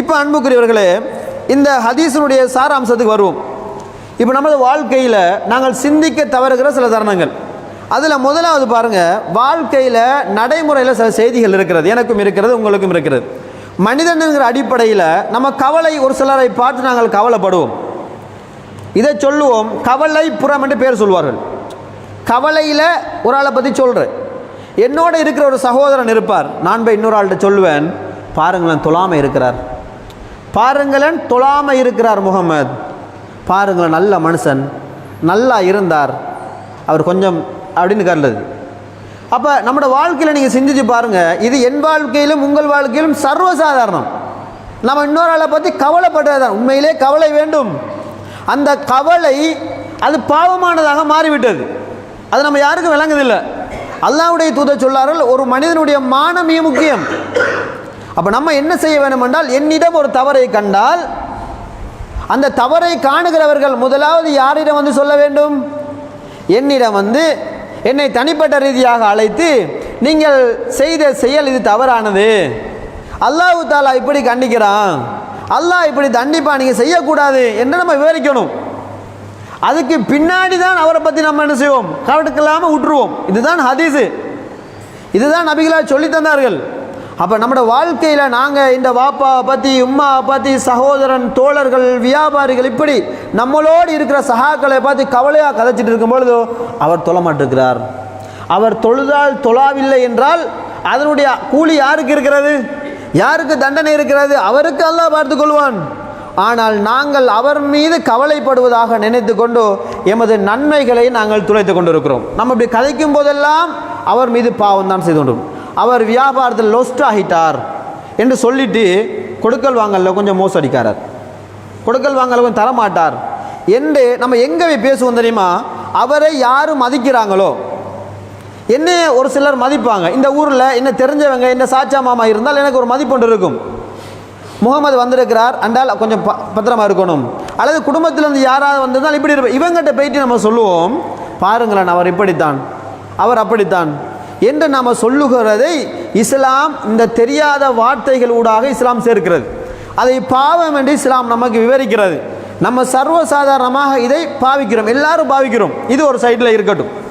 இப்போ அன்புக்குரியவர்களே இந்த ஹதீஸினுடைய சாராம்சத்துக்கு வருவோம். இப்போ நமது வாழ்க்கையில் நாங்கள் சிந்திக்க தவறுகிற சில தருணங்கள். அதில் முதலாவது பாருங்கள் வாழ்க்கையில் நடைமுறையில் சில செய்திகள் இருக்கிறது. எனக்கும் இருக்கிறது உங்களுக்கும் இருக்கிறது. மனிதனுங்கிற அடிப்படையில் நம்ம கவலை ஒரு சிலரை பார்த்து நாங்கள் கவலைப்படுவோம். இதை சொல்லுவோம் கவலை புறம் என்று பேர் சொல்வார்கள். கவலையில் ஒரு ஆளை பற்றி சொல்கிறேன் என்னோட இருக்கிற ஒரு சகோதரன் இருப்பார். நான் போய் இன்னொரு ஆள்கிட்ட சொல்லுவேன் பாருங்களேன் தொழாமை இருக்கிறார். பாருங்களேன் தொழாமல் இருக்கிறார் முகமது பாருங்களேன் நல்ல மனுஷன் நல்லா இருந்தார். அவர் கொஞ்சம் அப்படின்னு கருது அப்போ நம்மளோட வாழ்க்கையில் நீங்கள் சிந்திச்சு பாருங்கள் இது என் வாழ்க்கையிலும் உங்கள் வாழ்க்கையிலும் சர்வசாதாரணம். நம்ம இன்னொரு ஆளை பற்றி கவலைப்பட்டதுதான். உண்மையிலே கவலை வேண்டும். அந்த கவலை அது பாவமானதாக மாறிவிட்டது. அது நம்ம யாருக்கும் விளங்குதில்லை. அல்லாவுடைய தூத சொல்லார்கள் ஒரு மனிதனுடைய மானம் மிக முக்கியம். அப்போ நம்ம என்ன செய்ய வேண்டும் என்றால் என்னிடம் ஒரு தவறை கண்டால் அந்த தவறை காணுகிறவர்கள் முதலாவது யாரிடம் வந்து சொல்ல வேண்டும்? என்னிடம் வந்து என்னை தனிப்பட்ட ரீதியாக அழைத்து நீங்கள் செய்த செயல் இது தவறானது. அல்லாஹு தாலா இப்படி கண்டிக்கிறான். அல்லாஹ் இப்படி தண்டிப்பா நீங்கள் செய்யக்கூடாது என்று நம்ம விவரிக்கணும். அதுக்கு பின்னாடி தான் அவரை பற்றி நம்ம என்ன செய்வோம்? கவட்டுக்கலாமல் விட்டுருவோம் இதுதான் ஹதீஸு. இதுதான் நபிகளாக சொல்லி தந்தார்கள். அப்போ நம்மளோட வாழ்க்கையில் நாங்கள் இந்த வாப்பாவை பற்றி உம்மாவை பற்றி சகோதரன் தோழர்கள் வியாபாரிகள் இப்படி நம்மளோடு இருக்கிற சகாக்களை பார்த்து கவலையாக கதைச்சிட்டு இருக்கும்பொழுதோ அவர் தொழமாட்டிருக்கிறார். அவர் தொழுதால் தொழாவில்லை என்றால் அதனுடைய கூலி யாருக்கு இருக்கிறது? யாருக்கு தண்டனை இருக்கிறது? அவருக்கு அல்லாஹ் பார்த்து கொள்வான். ஆனால் நாங்கள் அவர் மீது கவலைப்படுவதாக நினைத்து கொண்டு எமது நன்மைகளை நாங்கள் துளைத்து கொண்டிருக்கிறோம். நம்ம இப்படி கதைக்கும் போதெல்லாம் அவர் மீது பாவம் தான் செய்து கொண்டோம் அவர் வியாபாரத்தில் லொஸ்ட் ஆகிட்டார் என்று சொல்லிட்டு கொடுக்கல் வாங்கலில் கொஞ்சம் மோசடிக்காரர். கொடுக்கல் வாங்கல கொஞ்சம் தரமாட்டார். என்று நம்ம எங்கே போய் பேசுவோம் தெரியுமா? அவரை யார் மதிக்கிறாங்களோ? என்ன ஒரு சிலர் மதிப்பாங்க? இந்த ஊரில் என்ன தெரிஞ்சவங்க என்ன சாச்சா மாமா இருந்தால் எனக்கு ஒரு மதிப்பொன்று இருக்கும். முகமது வந்திருக்கிறார் அண்டால் கொஞ்சம் ப பத்திரமா இருக்கணும். அல்லது குடும்பத்திலேருந்து யாராவது வந்திருந்தால் இப்படி இருப்பேன் இவங்ககிட்ட போயிட்டு நம்ம சொல்லுவோம் பாருங்களேன் அவர் இப்படித்தான். அவர் அப்படித்தான். என்று நாம் சொல்லுகிறதை இஸ்லாம் இந்த தெரியாத வார்த்தைகள் ஊடாக இஸ்லாம் சேர்க்கிறது. அதை பாவம் என்று இஸ்லாம் நமக்கு விவரிக்கிறது. நம்ம சர்வசாதாரணமாக இதை பாவிக்கிறோம். எல்லாரும் பாவிக்கிறோம். இது ஒரு சைடில் இருக்கட்டும்.